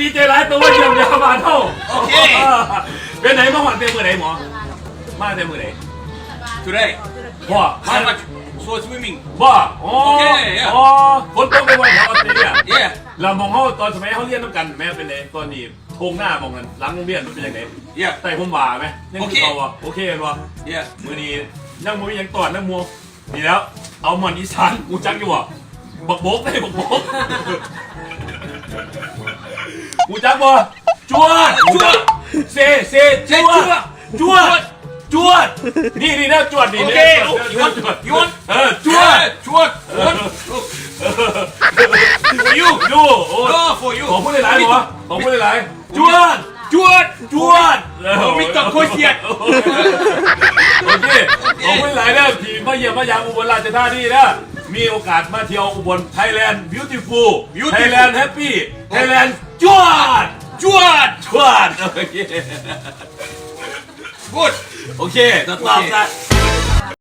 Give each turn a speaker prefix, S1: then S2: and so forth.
S1: ดีใจร้ายตัวเยี่ยมยามาเท่า
S2: โอเค
S1: เป็นไหนมาหวัดเต็มมือไหนหมอ มาเต็มมือไหน
S2: today
S1: บ่มา
S2: how much so swimming
S1: บ่อ๋อ
S2: โอเค yeah
S1: อ๋อคนต้องไปวันแถวออสเตรเลีย
S2: yeah
S1: เรามองเขาตอนสมัยเขาเรียนต้องกันแม่เป็นไงตอนนี้โทงหน้ามองกันหลังโรงเรียนมันเป็นยังไง
S2: yeah
S1: ใส่ผมบ่าไหมนี่คือ
S2: โอเค
S1: เขาวะโอเคกันวะ
S2: yeah
S1: มือนี้ยังมือยังตอดยังมัวดีแล้ว เอามันอีสานกูจักอยู่วะบักโบกได้บักโบก กูจักบ่จวดจวดเซเซจวดจวดจวดนี่นี่นะจวดนี่
S2: โอ
S1: นี่
S2: เค
S1: จวด
S2: you want
S1: จวด
S2: you want
S1: เออจวด
S2: จวด what for you
S1: ดูโอ้
S2: no for you
S1: ขอพูดหลายๆบอกขอพูดหลายๆจวด
S2: จวด
S1: จวด
S2: ผมมีกับโคเชียด
S1: โอเคขอบคุณหลายเด้อที่มาเยี่ยมมายามอุบลราชธานีนะ มีโอกาสมาเที่ยวอุบลไทยแลนด์ beautiful
S2: Beautiful
S1: ไทยแลนด์แฮปปี้ไทยแลนด์จวด
S2: จวด
S1: จวดโอเค
S2: good
S1: โอเคจะตอบกัน